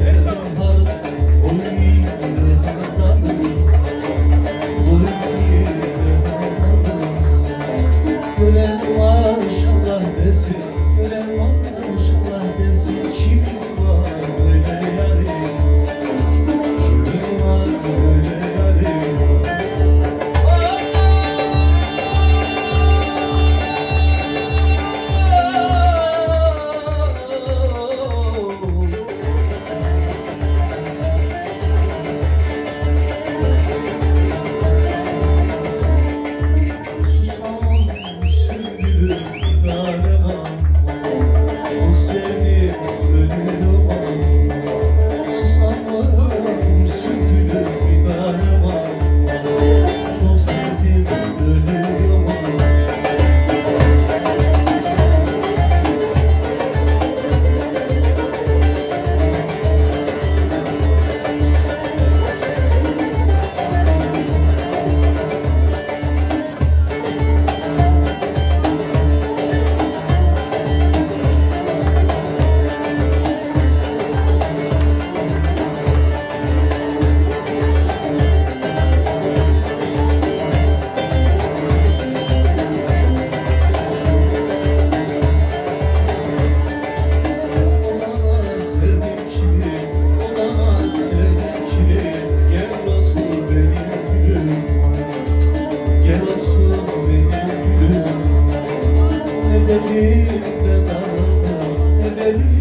Deus. Ne dedim de darıldım, ne verim